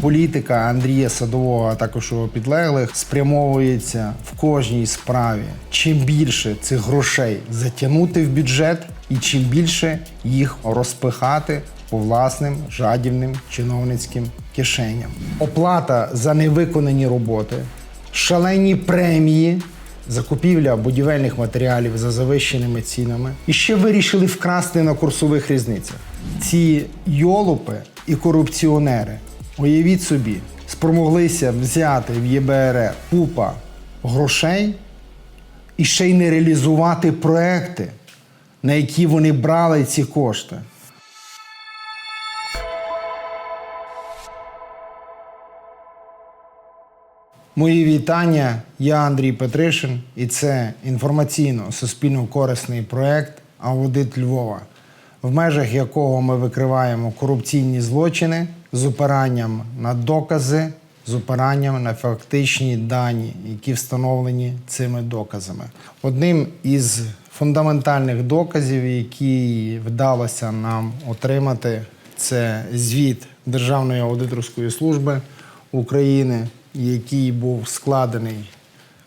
Політика Андрія Садового, а також його підлеглих, спрямовується в кожній справі. Чим більше цих грошей затягнути в бюджет, і чим більше їх розпихати по власним жадібним чиновницьким кишеням. Оплата за невиконані роботи, шалені премії. Закупівля будівельних матеріалів за завищеними цінами. І ще вирішили вкрасти на курсових різницях. Ці йолупи і корупціонери, уявіть собі, спромоглися взяти в ЄБРР купа грошей і ще й не реалізувати проекти, на які вони брали ці кошти. Мої вітання. Я Андрій Петришин, і це інформаційно-суспільно-корисний проект Аудит Львова, в межах якого ми викриваємо корупційні злочини з опиранням на докази, з опиранням на фактичні дані, які встановлені цими доказами. Одним із фундаментальних доказів, які вдалося нам отримати, це звіт Державної аудиторської служби України, який був складений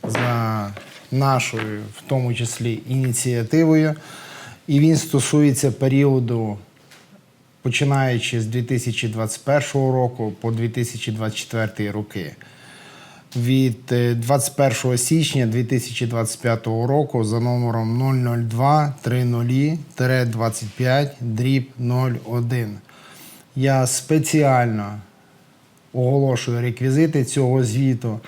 за нашою, в тому числі, ініціативою. І він стосується періоду, починаючи з 2021 року по 2024 роки. Від е, 21 січня 2025 року за номером 002 30 дріб 01. Я спеціально оголошую реквізити цього звіту,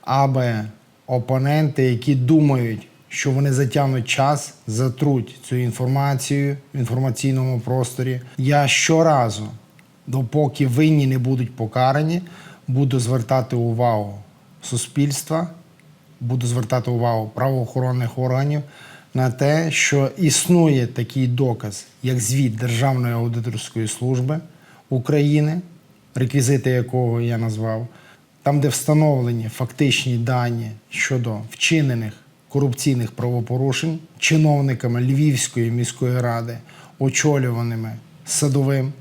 аби опоненти, які думають, що вони затягнуть час, затруть цю інформацію в інформаційному просторі. Я щоразу, допоки винні не будуть покарані, буду звертати увагу суспільства, буду звертати увагу правоохоронних органів на те, що існує такий доказ, як звіт Державної аудиторської служби України, реквізити якого я назвав, там, де встановлені фактичні дані щодо вчинених корупційних правопорушень чиновниками Львівської міської ради, очолюваними садовим.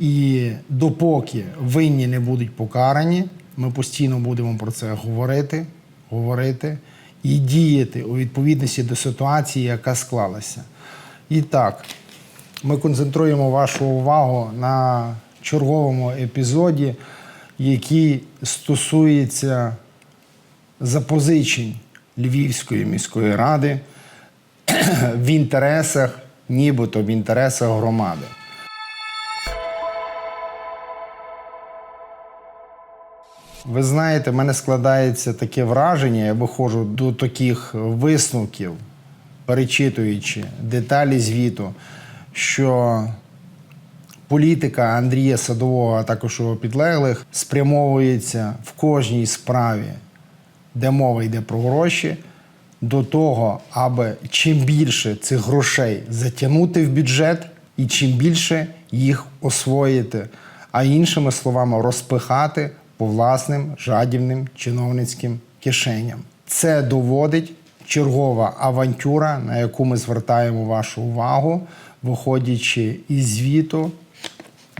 І допоки винні не будуть покарані, ми постійно будемо про це говорити, говорити і діяти у відповідності до ситуації, яка склалася. І так, ми концентруємо вашу увагу на черговому епізоді, який стосується запозичень Львівської міської ради в інтересах, нібито в інтересах громади. Ви знаєте, в мене складається таке враження, я виходжу до таких висновків, перечитуючи деталі звіту, що політика Андрія Садового, а також його підлеглих, спрямовується в кожній справі, де мова йде про гроші, до того, аби чим більше цих грошей затягнути в бюджет і чим більше їх освоїти, а іншими словами, розпихати по власним жадібним чиновницьким кишеням. Це доводить чергова авантюра, на яку ми звертаємо вашу увагу, виходячи із звіту,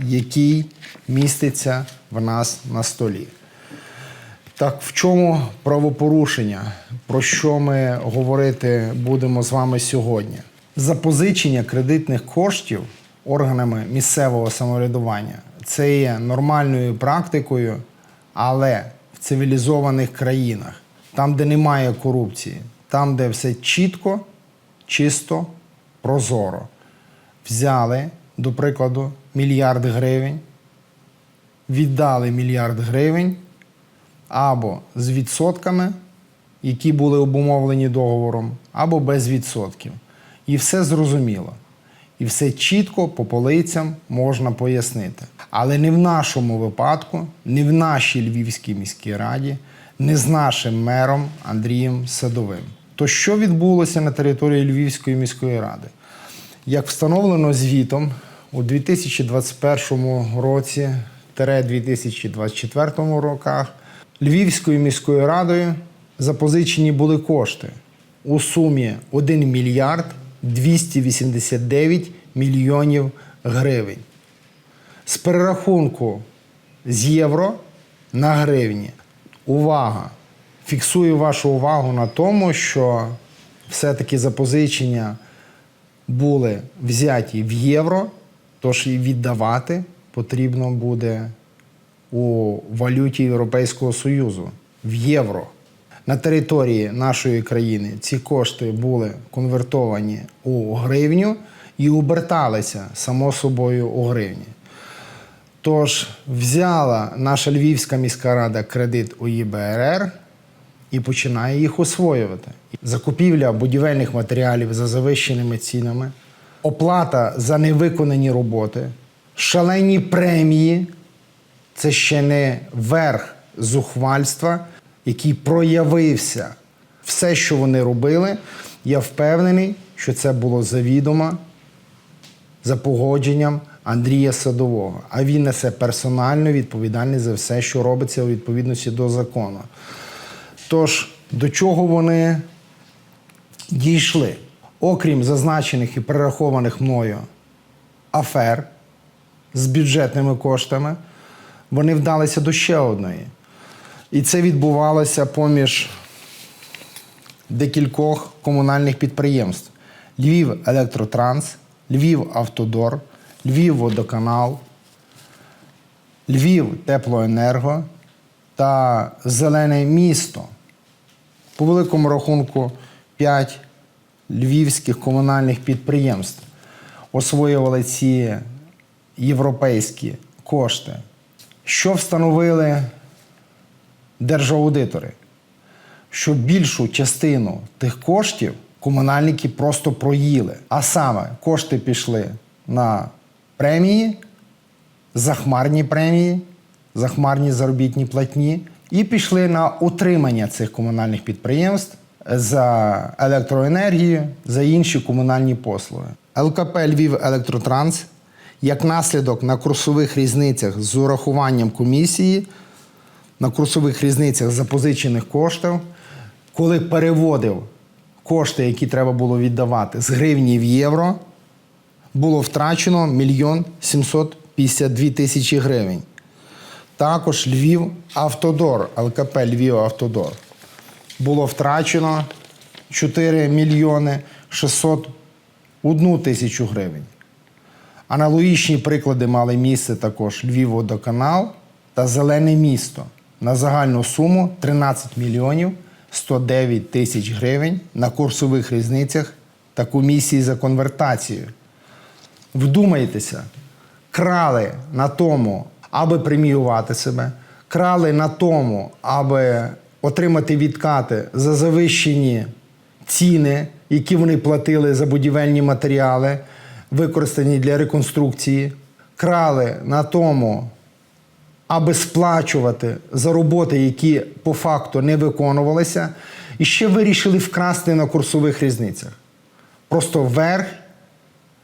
який міститься в нас на столі. Так, в чому правопорушення? Про що ми говорити будемо з вами сьогодні? Запозичення кредитних коштів органами місцевого самоврядування це є нормальною практикою, але в цивілізованих країнах, там, де немає корупції, там, де все чітко, чисто, прозоро. Взяли, до прикладу, мільярд гривень, віддали мільярд гривень або з відсотками, які були обумовлені договором, або без відсотків. І все зрозуміло. І все чітко по полицям можна пояснити. Але не в нашому випадку, не в нашій Львівській міській раді, не з нашим мером Андрієм Садовим. То що відбулося на території Львівської міської ради? Як встановлено звітом у 2021 році 2024 роках Львівською міською радою запозичені були кошти у сумі 1 мільярд 289 мільйонів гривень. З перерахунку з євро на гривні. Увага! Фіксую вашу увагу на тому, що все-таки запозичення були взяті в євро, тож і віддавати потрібно буде у валюті Європейського Союзу в євро. На території нашої країни ці кошти були конвертовані у гривню і оберталися само собою у гривні. Тож взяла наша Львівська міська рада кредит у ЄБРР і починає їх освоювати. Закупівля будівельних матеріалів за завищеними цінами, оплата за невиконані роботи, шалені премії це ще не верх зухвальства, який проявився. Все, що вони робили, я впевнений, що це було завідомо за погодженням Андрія Садового. А він несе персональну відповідальність за все, що робиться у відповідності до закону. Тож, до чого вони дійшли? Окрім зазначених і перерахованих мною афер з бюджетними коштами, вони вдалися до ще одної. І це відбувалося поміж декількох комунальних підприємств: Львів Електротранс, Львів Автодор, Львів Водоканал, Львів Теплоенерго та Зелене місто. По великому рахунку 5 львівських комунальних підприємств освоювали ці європейські кошти. Що встановили держаудитори? Що більшу частину тих коштів комунальники просто проїли. А саме кошти пішли на премії, захмарні премії, захмарні заробітні платні, і пішли на утримання цих комунальних підприємств за електроенергію, за інші комунальні послуги. ЛКП Львів Електротранс як наслідок на курсових різницях з урахуванням комісії, на курсових різницях запозичених коштів, коли переводив кошти, які треба було віддавати з гривні в євро, було втрачено 1 мільйон 752 тисячі гривень. Також Львів Автодор, ЛКП Львів Автодор. Було втрачено 4 мільйони 601 тисячу гривень. Аналогічні приклади мали місце також Львівводоканал та Зелене місто на загальну суму 13 мільйонів 109 тисяч гривень на курсових різницях та комісії за конвертацію. Вдумайтеся, крали на тому, аби преміювати себе, крали на тому, аби отримати відкати за завищені ціни, які вони платили за будівельні матеріали, використані для реконструкції, крали на тому, аби сплачувати за роботи, які по факту не виконувалися, і ще вирішили вкрасти на курсових різницях. Просто верх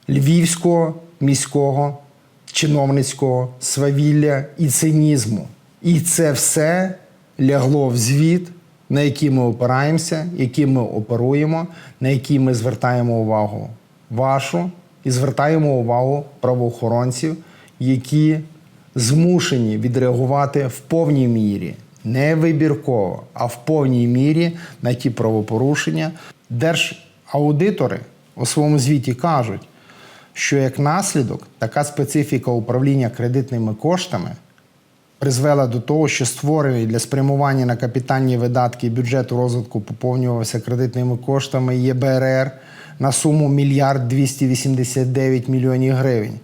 львівського міського чиновницького свавілля і цинізму. І це все лягло в звіт, на який ми опираємося, який ми оперуємо, на який ми звертаємо увагу вашу і звертаємо увагу правоохоронців, які змушені відреагувати в повній мірі, не вибірково, а в повній мірі на ті правопорушення. Держаудитори у своєму звіті кажуть, що як наслідок така специфіка управління кредитними коштами призвела до того, що створений для спрямування на капітальні видатки бюджету розвитку поповнювався кредитними коштами ЄБРР на суму мільярд 289 мільйонів гривень,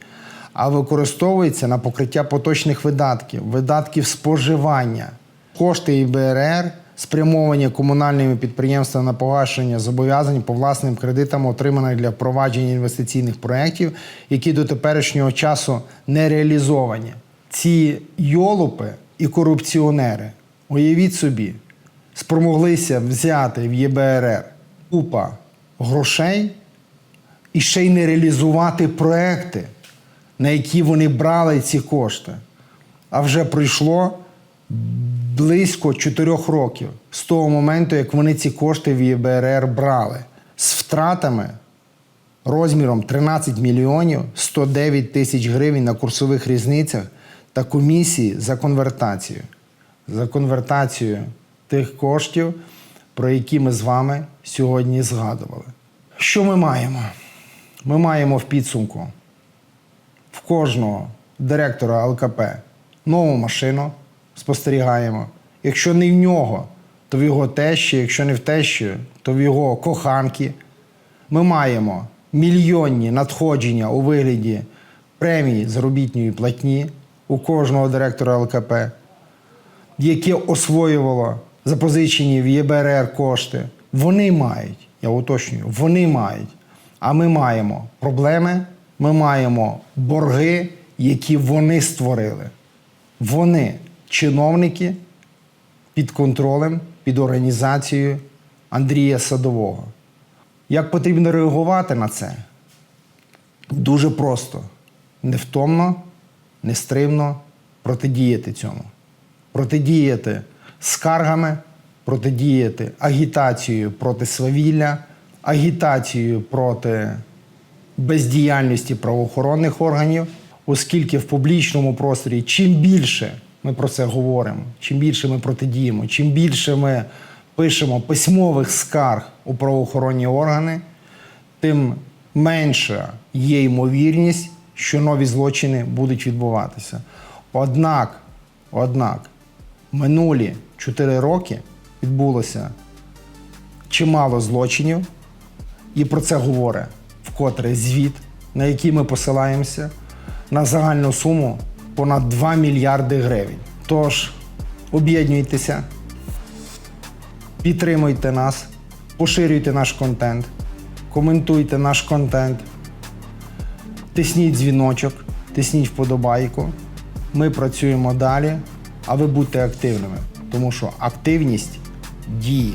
а використовується на покриття поточних видатків, видатків споживання. Кошти ЄБРР спрямовані комунальними підприємствами на погашення зобов'язань по власним кредитам, отриманих для впровадження інвестиційних проєктів, які до теперішнього часу не реалізовані. Ці йолупи і корупціонери, уявіть собі, спромоглися взяти в ЄБРР купа грошей і ще й не реалізувати проекти, на які вони брали ці кошти. А вже пройшло близько 4 років з того моменту, як вони ці кошти в ЄБРР брали з втратами розміром 13 мільйонів 109 тисяч гривень на курсових різницях. та комісії за конвертацію. За конвертацію тих коштів, про які ми з вами сьогодні згадували. Що ми маємо? Ми маємо в підсумку в кожного директора ЛКП нову машину спостерігаємо. Якщо не в нього, то в його тещі, якщо не в тещі, то в його коханки. Ми маємо мільйонні надходження у вигляді премії заробітної платні у кожного директора ЛКП, яке освоювало запозичені в ЄБРР кошти. Вони мають, я уточнюю, вони мають. А ми маємо проблеми, ми маємо борги, які вони створили. Вони, чиновники, під контролем, під організацією Андрія Садового. Як потрібно реагувати на це? Дуже просто, невтомно, нестримно протидіяти цьому. Протидіяти скаргами, протидіяти агітацією проти свавілля, агітацією проти бездіяльності правоохоронних органів, оскільки в публічному просторі чим більше ми про це говоримо, чим більше ми протидіємо, чим більше ми пишемо письмових скарг у правоохоронні органи, тим менша є ймовірність, що нові злочини будуть відбуватися. Однак, однак, минулі 4 роки відбулося чимало злочинів, і про це говорить вкотре звіт, на який ми посилаємося на загальну суму понад 2 мільярди гривень. Тож об'єднуйтеся, підтримуйте нас, поширюйте наш контент, коментуйте наш контент, тисніть дзвіночок, тисніть вподобайку. Ми працюємо далі, а ви будьте активними, тому що активність діє.